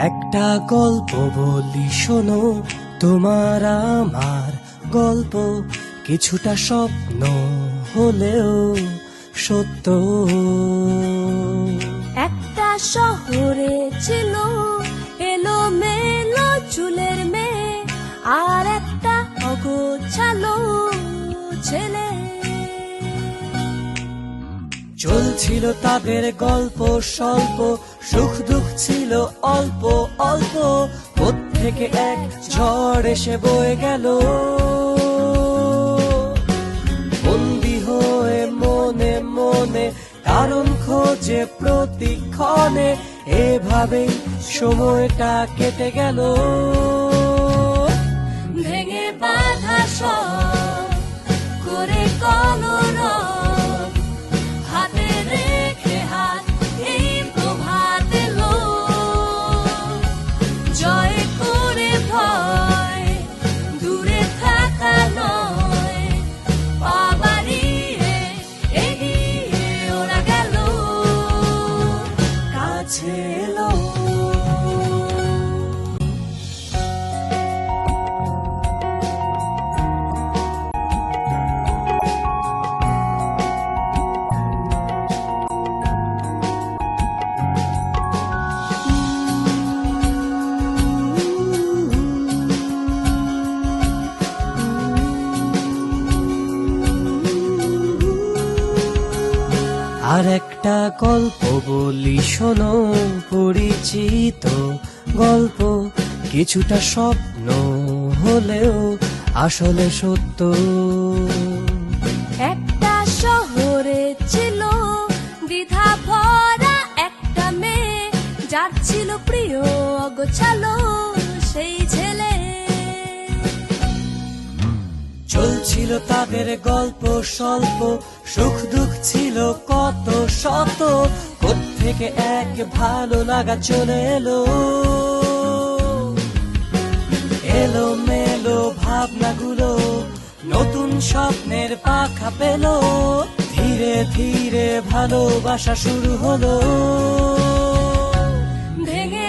একটা গল্প বলি শোনো, তোমার আমার গল্প। কিছুটা স্বপ্ন হলেও সত্য। একটা শহরে ছিল এলো মেলো চুলের মেয়ে, আর একটা অগোছালো ছেলে। চলছিল তাদের গল্প স্বল্প, সুখ দুঃখ ছিল অল্প অল্প। থেকে এক ঝড় এসে বয়ে গেল। বন্দি হয়ে মনে মনে কারণ খোঁজে প্রতিক্ষণে এভাবেই সময়টা কেটে গেল। আর একটা গল্প বলি, শোনো, পরিচিত গল্প। কিছুটা স্বপ্ন হলেও আসলে সত্য। একটা শহরে ছিল দ্বিধা ভরা একটা মেয়ে, যার ছিল প্রিয় অগোছালো চলছিল তাদের গল্প স্বল্প, সুখ দুঃখ ছিল কত শত। থেকে এক ভালো লাগা চলে এলো। এলো মেলো ভাবনাগুলো নতুন স্বপ্নের পাখা পেল। ধীরে ধীরে ভালোবাসা শুরু হলো। ভেঙে